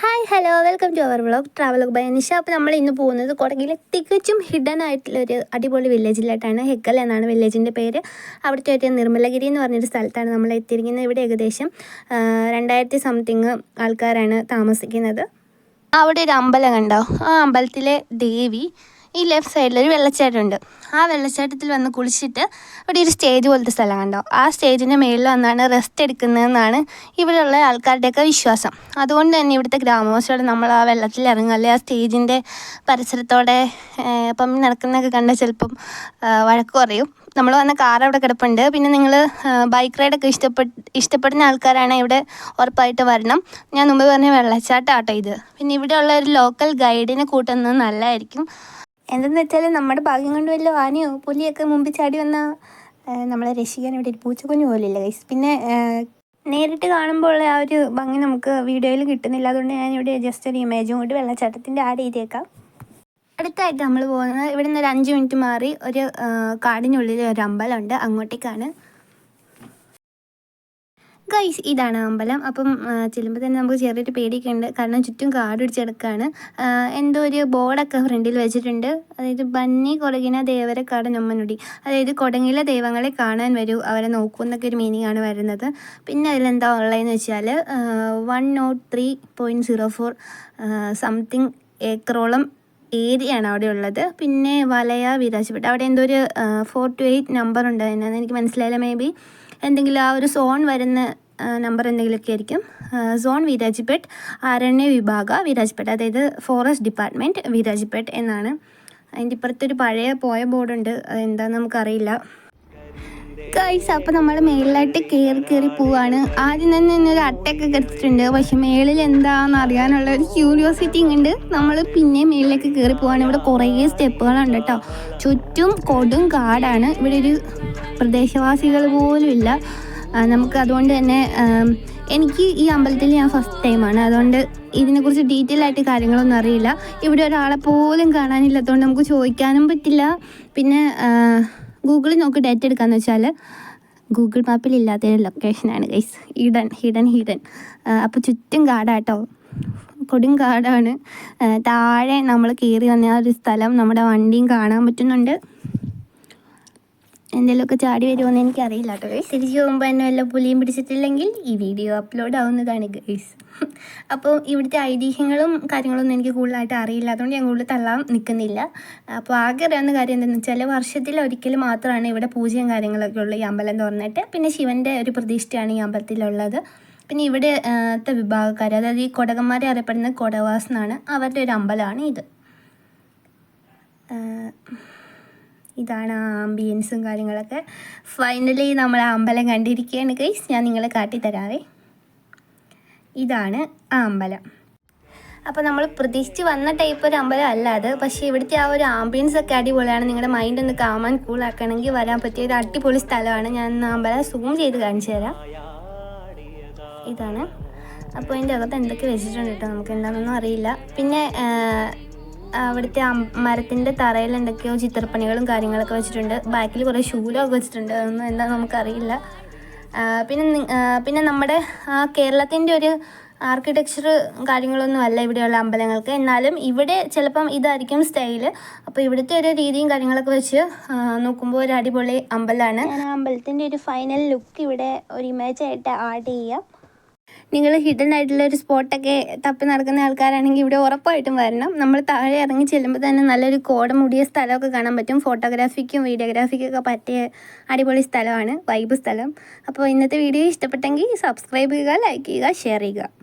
Hi hello welcome to our vlog travel by Nisha അപ്പോൾ നമ്മൾ ഇന്ന് പോകുന്നത് കൊടകിലെ തികച്ചും ഹിഡൻ ആയിട്ടുള്ള ഒരു അടിപൊളി വില്ലേജിലായിട്ടാണ് ഹെക്കൽ എന്നാണ് വില്ലേജിന്റെ പേര്. അവിടുത്തെ ഒരു നിർമ്മലഗിരി എന്ന് പറഞ്ഞൊരു സ്ഥലത്താണ് നമ്മൾ എത്തിയിരിക്കുന്നത്. ഇവിടെ ഏകദേശം രണ്ടായിരത്തി സംതിങ് ആൾക്കാരാണ് താമസിക്കുന്നത്. അവിടെ ഒരു അമ്പലം കണ്ടോ? ആ അമ്പലത്തിലെ ദേവി ഈ ലെഫ്റ്റ് സൈഡിൽ ഒരു വെള്ളച്ചാട്ടമുണ്ട്. ആ വെള്ളച്ചാട്ടത്തിൽ വന്ന് കുളിച്ചിട്ട് ഇവിടെ ഒരു സ്റ്റേജ് പോലത്തെ സ്ഥലം കണ്ടോ? ആ സ്റ്റേജിന്റെ മേളിൽ വന്നാണ് റെസ്റ്റ് എടുക്കുന്നതെന്നാണ് ഇവിടെയുള്ള ആൾക്കാരുടെയൊക്കെ വിശ്വാസം. അതുകൊണ്ട് തന്നെ ഇവിടുത്തെ ഗ്രാമവാസികളോട് നമ്മൾ ആ വെള്ളത്തിൽ ഇറങ്ങുക അല്ലെങ്കിൽ ആ സ്റ്റേജിന്റെ പരിസരത്തോടെ ഇപ്പം നടക്കുന്നതൊക്കെ കണ്ടാൽ ചിലപ്പം വഴക്ക് കുറയും നമ്മൾ വന്ന കാർ അവിടെ കിടപ്പുണ്ട്. പിന്നെ നിങ്ങൾ ബൈക്ക് റൈഡൊക്കെ ഇഷ്ടപ്പെട്ട് ഇഷ്ടപ്പെടുന്ന ആൾക്കാരാണ് ഇവിടെ ഉറപ്പായിട്ട് വരണം. ഞാൻ മുമ്പ് പറഞ്ഞ വെള്ളച്ചാട്ടം ആട്ടോ ഇത്. പിന്നെ ഇവിടെയുള്ള ഒരു ലോക്കൽ ഗൈഡിനെ കൂട്ടുന്നത് നല്ലതായിരിക്കും എന്തെന്ന് വെച്ചാൽ നമ്മുടെ ഭാഗ്യം കൊണ്ട് വല്ല ആനയോ പുലിയൊക്കെ മുമ്പിൽ ചാടി വന്ന നമ്മളെ രക്ഷിക്കാൻ ഇവിടെ ഒരു പൂച്ചക്കുഞ്ഞു പോലില്ല ഗൈസ് പിന്നെ നേരിട്ട് കാണുമ്പോൾ ആ ഒരു ഭംഗി നമുക്ക് വീഡിയോയിൽ കിട്ടുന്നില്ല. അതുകൊണ്ട് ഞാനിവിടെ ജസ്റ്റ് ഒരു ഇമേജും കൂടി വെള്ളച്ചാട്ടത്തിന്റെ ആഡ് ചെയ്തേക്കാം അടുത്തായിട്ട് നമ്മൾ പോകുന്നത് ഇവിടെ നിന്ന് ഒരു അഞ്ച് മിനിറ്റ് മാറി ഒരു കാടിനുള്ളിൽ ഒരു അമ്പലമുണ്ട്. അങ്ങോട്ടേക്കാണ്. ഗൈസ് ഇതാണ് അമ്പലം. അപ്പം ചെല്ലുമ്പോൾ തന്നെ നമുക്ക് ചെറിയൊരു പേടിയൊക്കെ ഉണ്ട് കാരണം ചുറ്റും കാട് പിടിച്ചെടുക്കുകയാണ് എന്തോ ഒരു ബോർഡൊക്കെ ഫ്രണ്ടിൽ വെച്ചിട്ടുണ്ട്. അതായത് ബന്നി കൊടകിന ദേവരെ കടനൊമ്മനുടി അതായത് കൊടങ്ങിലെ ദൈവങ്ങളെ കാണാൻ വരൂ അവരെ നോക്കൂ എന്നൊക്കെ ഒരു മീനിങ് ആണ് വരുന്നത്. പിന്നെ അതിലെന്താ ഉള്ളതെന്ന് വെച്ചാൽ one nought three point zero four something ഏക്കറോളം ഏരിയയാണ് അവിടെ ഉള്ളത്. പിന്നെ വലയ വിരാജപ്പെട്ട് അവിടെ എന്തോ ഒരു ഫോർ ടു എയ്റ്റ് നമ്പർ ഉണ്ട്. അതിനകത്ത് എനിക്ക് മനസ്സിലായില്ല മേ ബി എന്തെങ്കിലും ആ ഒരു സോൺ വരുന്ന നമ്പർ എന്തെങ്കിലുമൊക്കെ ആയിരിക്കും. സോൺ വീരാജിപ്പേട്ട് അരണ്യ വിഭാഗ വീരാജിപ്പേട്ട് അതായത് ഫോറസ്റ്റ് ഡിപ്പാർട്ട്മെന്റ് വീരാജിപ്പേട്ട് എന്നാണ്. അതിന്റെ ഇപ്പുറത്തൊരു പഴയ പോയ ബോർഡുണ്ട് അതെന്താണെന്ന് നമുക്കറിയില്ല. ഗൈസ് അപ്പോൾ നമ്മൾ മേളിലായിട്ട് കയറി കയറി പോവാണ്. ആദ്യം തന്നെ ഒരു അട്ടയൊക്കെ കെടുത്തിട്ടുണ്ട് പക്ഷെ മേളിൽ എന്താണെന്ന് അറിയാനുള്ള ഒരു ക്യൂരിയോസിറ്റി ഉണ്ട്. നമ്മൾ പിന്നെ മേളിലേക്ക് കയറി പോവാണ്. ഇവിടെ കുറേ സ്റ്റെപ്പുകളുണ്ട് കേട്ടോ. ചുറ്റും കൊടും കാടാണ്. ഇവിടെ ഒരു പ്രദേശവാസികൾ പോലും ഇല്ല. നമുക്ക് അതുകൊണ്ട് തന്നെ എനിക്ക് ഈ അമ്പലത്തിൽ ഞാൻ ഫസ്റ്റ് ടൈമാണ് അതുകൊണ്ട് ഇതിനെക്കുറിച്ച് ഡീറ്റെയിൽ ആയിട്ട് കാര്യങ്ങളൊന്നും അറിയില്ല. ഇവിടെ ഒരാളെ പോലും കാണാനില്ലാത്തതുകൊണ്ട് നമുക്ക് ചോദിക്കാനും പറ്റില്ല. പിന്നെ ഗൂഗിളിൽ നോക്കി ഡേറ്റ് എടുക്കാന്ന് വെച്ചാൽ ഗൂഗിൾ മാപ്പിൽ ഇല്ലാത്തൊരു ലൊക്കേഷനാണ് ഗൈസ് ഹിഡൻ ഹിഡൻ ഹിഡൻ അപ്പോൾ ചുറ്റും കാടാട്ടോ. കൊടും കാടാണ്. താഴെ നമ്മൾ കയറി വന്ന ഒരു സ്ഥലം നമ്മുടെ വണ്ടിയും കാണാൻ പറ്റുന്നുണ്ട്. എന്തെങ്കിലുമൊക്കെ ചാടി വരുമോയെന്ന് എനിക്കറിയില്ല കേട്ടോ ഗൈസ് തിരിച്ചു പോകുമ്പോൾ എന്നെ വല്ല പുലിയും പിടിച്ചിട്ടില്ലെങ്കിൽ ഈ വീഡിയോ അപ്ലോഡ് ആവുന്നതാണ് ഗൈസ് അപ്പോൾ ഇവിടുത്തെ ഐതിഹ്യങ്ങളും കാര്യങ്ങളൊന്നും എനിക്ക് കൂടുതലായിട്ട് അറിയില്ല. അതുകൊണ്ട് ഞാൻ കൂടുതൽ തള്ളാൻ നിൽക്കുന്നില്ല അപ്പോൾ ആകെ അറിയാവുന്ന കാര്യം എന്താണെന്ന് വെച്ചാൽ വർഷത്തിൽ ഒരിക്കൽ മാത്രമാണ് ഇവിടെ പൂജയും കാര്യങ്ങളൊക്കെ ഉള്ള ഈ അമ്പലം തുറന്നിട്ട്. പിന്നെ ശിവന്റെ ഒരു പ്രതിഷ്ഠയാണ് ഈ അമ്പലത്തിലുള്ളത്. പിന്നെ ഇവിടെ ആ, വിഭാഗക്കാർ അതായത് ഈ കൊടകന്മാരെ അറിയപ്പെടുന്ന കൊടവാസ് എന്നാണ് അവരുടെ ഒരു അമ്പലമാണ് ഇത്. ഇതാണ് ആ ആംബിയൻസും കാര്യങ്ങളൊക്കെ. ഫൈനലി നമ്മൾ അമ്പലം കണ്ടിരിക്കുകയാണ് ഗൈസ് ഞാൻ നിങ്ങളെ കാട്ടിത്തരാവേ. ഇതാണ് ആ അമ്പലം. അപ്പോൾ നമ്മൾ പ്രതീക്ഷിച്ച് വന്ന ടൈപ്പ് ഒരു അമ്പലം അല്ല അത്. പക്ഷേ ഇവിടുത്തെ ആ ഒരു ആംബിയൻസ് ഒക്കെ അടിപൊളിയാണ്. നിങ്ങളുടെ മൈൻഡ് ഒന്ന് കാമാൻ കൂളാക്കണമെങ്കിൽ വരാൻ പറ്റിയ ഒരു അടിപൊളി സ്ഥലമാണ്. ഞാൻ അമ്പലം സൂം ചെയ്ത് കാണിച്ചു തരാം. ഇതാണ്. അപ്പോൾ അതിന്റെ അകത്ത് എന്തൊക്കെ വെച്ചിട്ടുണ്ട് കേട്ടോ നമുക്ക് എന്താണെന്നൊന്നും അറിയില്ല. പിന്നെ അവിടുത്തെ മരത്തിന്റെ തറയിൽ എന്തൊക്കെയോ ചിത്രപ്പണികളും കാര്യങ്ങളൊക്കെ വെച്ചിട്ടുണ്ട്. ബാക്കിൽ കുറേ ശൂലമൊക്കെ വെച്ചിട്ടുണ്ട്. അതൊന്നും എന്താ നമുക്കറിയില്ല. പിന്നെ പിന്നെ നമ്മുടെ കേരളത്തിന്റെ ഒരു ആർക്കിടെക്ചർ കാര്യങ്ങളൊന്നും അല്ല ഇവിടെയുള്ള അമ്പലങ്ങൾക്ക്. എന്നാലും ഇവിടെ ചിലപ്പം ഇതായിരിക്കും സ്റ്റൈൽ അപ്പോൾ ഇവിടുത്തെ ഒരു രീതിയും കാര്യങ്ങളൊക്കെ വെച്ച് നോക്കുമ്പോൾ ഒരു അടിപൊളി അമ്പലമാണ്. അമ്പലത്തിന്റെ ഒരു ഫൈനൽ ലുക്ക് ഇവിടെ ഒരു ഇമേജ് ആയിട്ട് ആഡ് ചെയ്യാം. നിങ്ങൾ ഹിഡൻ ആയിട്ടുള്ള ഒരു സ്പോട്ടൊക്കെ തപ്പി നടക്കുന്ന ആൾക്കാരാണെങ്കിൽ ഇവിടെ ഉറപ്പായിട്ടും വരണം. നമ്മൾ താഴെ ഇറങ്ങി ചെല്ലുമ്പോൾ തന്നെ നല്ലൊരു കോട മുടിയ സ്ഥലമൊക്കെ കാണാൻ പറ്റും. ഫോട്ടോഗ്രാഫിക്കും വീഡിയോഗ്രാഫിക്കും ഒക്കെ പറ്റിയ അടിപൊളി സ്ഥലമാണ് വൈബ് സ്ഥലം. അപ്പോൾ ഇന്നത്തെ വീഡിയോ ഇഷ്ടപ്പെട്ടെങ്കിൽ സബ്സ്ക്രൈബ് ചെയ്യുക ലൈക്ക് ചെയ്യുക ഷെയർ ചെയ്യുക.